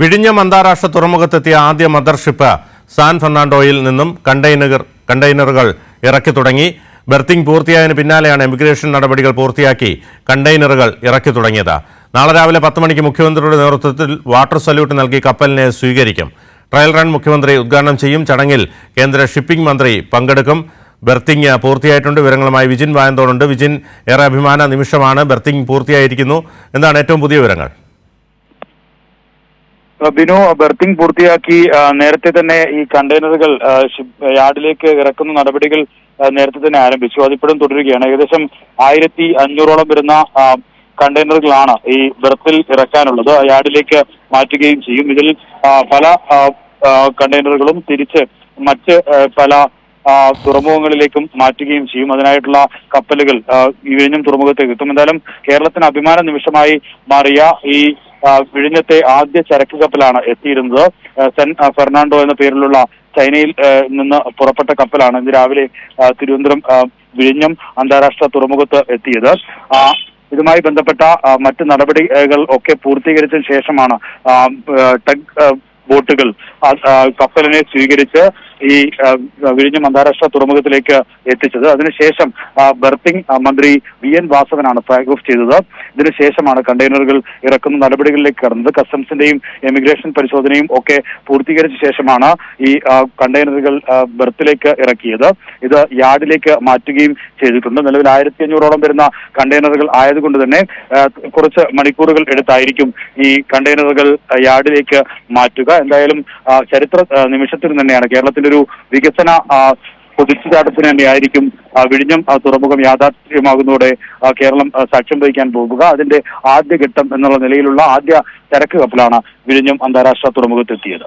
വിഴിഞ്ഞം അന്താരാഷ്ട്ര തുറമുഖത്തെത്തിയ ആദ്യ മദർഷിപ്പ് സാൻ ഫെർണാണ്ടോയിൽ നിന്നും കണ്ടെയ്നർ കണ്ടെയ്നറുകൾ ഇറക്കി തുടങ്ങി. ബെർത്തിംഗ് പൂർത്തിയായതിന് പിന്നാലെയാണ് എമിഗ്രേഷൻ നടപടികൾ പൂർത്തിയാക്കി കണ്ടെയ്നറുകൾ ഇറക്കി തുടങ്ങിയത്. നാളെ രാവിലെ പത്ത് മണിക്ക് മുഖ്യമന്ത്രിയുടെ നേതൃത്വത്തിൽ വാട്ടർ സല്യൂട്ട് നൽകി കപ്പലിനെ സ്വീകരിക്കും. ട്രയൽ റൺ മുഖ്യമന്ത്രി ഉദ്ഘാടനം ചെയ്യും. ചടങ്ങിൽ കേന്ദ്ര ഷിപ്പിംഗ് മന്ത്രി പങ്കെടുക്കും. ബെർത്തിങ് പൂർത്തിയായിട്ടുണ്ട്. വിവരങ്ങളുമായി വിജിൻ വായന്തോടുണ്ട്. വിജിൻ ഏറെ അഭിമാന നിമിഷമാണ്. ബെർത്തിങ് പൂർത്തിയായിരിക്കുന്നു. എന്താണ് ഏറ്റവും പുതിയ വിവരങ്ങൾ? ബിനു ബെർത്തിങ് പൂർത്തിയാക്കി നേരത്തെ തന്നെ ഈ കണ്ടെയ്നറുകൾ യാർഡിലേക്ക് ഇറക്കുന്ന നടപടികൾ നേരത്തെ തന്നെ ആരംഭിച്ചു. അതിപ്പോഴും തുടരുകയാണ്. ഏകദേശം ആയിരത്തി അഞ്ഞൂറോളം വരുന്ന കണ്ടെയ്നറുകളാണ് ഈ ബെർത്തിൽ ഇറക്കാനുള്ളത്. യാർഡിലേക്ക് മാറ്റുകയും ചെയ്യും. ഇതിൽ പല കണ്ടെയ്നറുകളും തിരിച്ച് മറ്റ് പല തുറമുഖങ്ങളിലേക്കും മാറ്റുകയും ചെയ്യും. അതിനായിട്ടുള്ള കപ്പലുകൾ വിഴിഞ്ഞം തുറമുഖത്തേക്ക് എത്തും. എന്തായാലും കേരളത്തിന് അഭിമാന നിമിഷമായി മാറിയ ഈ വിഴിഞ്ഞത്തെ ആദ്യ ചരക്ക് കപ്പലാണ് എത്തിയിരുന്നത്. സെൻ ഫെർണാണ്ടോ എന്ന പേരിലുള്ള ചൈനയിൽ നിന്ന് പുറപ്പെട്ട കപ്പലാണ് ഇന്ന് രാവിലെ തിരുവനന്തപുരം വിഴിഞ്ഞം അന്താരാഷ്ട്ര തുറമുഖത്ത് എത്തിയത്. ഇതുമായി ബന്ധപ്പെട്ട മറ്റ് നടപടികൾ ഒക്കെ പൂർത്തീകരിച്ചതിന് ശേഷമാണ് ടഗ് ബോട്ടുകൾ കപ്പലിനെ സ്വീകരിച്ച് ഈ വിഴിഞ്ഞം അന്താരാഷ്ട്ര തുറമുഖത്തിലേക്ക് എത്തിച്ചത്. അതിനുശേഷം ബർത്തിങ് മന്ത്രി വി എൻ വാസവനാണ് ഫ്ലാഗ് ഓഫ് ചെയ്തത്. ഇതിനുശേഷമാണ് കണ്ടെയ്നറുകൾ ഇറക്കുന്ന നടപടികളിലേക്ക് കടന്നത്. കസ്റ്റംസിന്റെയും എമിഗ്രേഷൻ പരിശോധനയും ഒക്കെ പൂർത്തീകരിച്ച ശേഷമാണ് ഈ കണ്ടെയ്നറുകൾ ബർത്തിലേക്ക് ഇറക്കിയത്. ഇത് യാർഡിലേക്ക് മാറ്റുകയും ചെയ്തിട്ടുണ്ട്. നിലവിൽ ആയിരത്തി അഞ്ഞൂറോളം വരുന്ന കണ്ടെയ്നറുകൾ ആയതുകൊണ്ട് തന്നെ കുറച്ച് മണിക്കൂറുകൾ എടുത്തായിരിക്കും ഈ കണ്ടെയ്നറുകൾ യാർഡിലേക്ക് മാറ്റുക. എന്തായാലും ചരിത്ര നിമിഷത്തിൽ തന്നെയാണ്. കേരളത്തിന്റെ ഒരു വികസന കുതിച്ചുചാട്ടത്തിന് തന്നെയായിരിക്കും വിഴിഞ്ഞം തുറമുഖം യാഥാർത്ഥ്യമാകുന്നതോടെ കേരളം സാക്ഷ്യം വഹിക്കാൻ പോകുക. അതിന്റെ ആദ്യഘട്ടം എന്നുള്ള നിലയിലുള്ള ആദ്യ ചരക്ക് കപ്പലാണ് വിഴിഞ്ഞം അന്താരാഷ്ട്ര തുറമുഖത്തെത്തിയത്.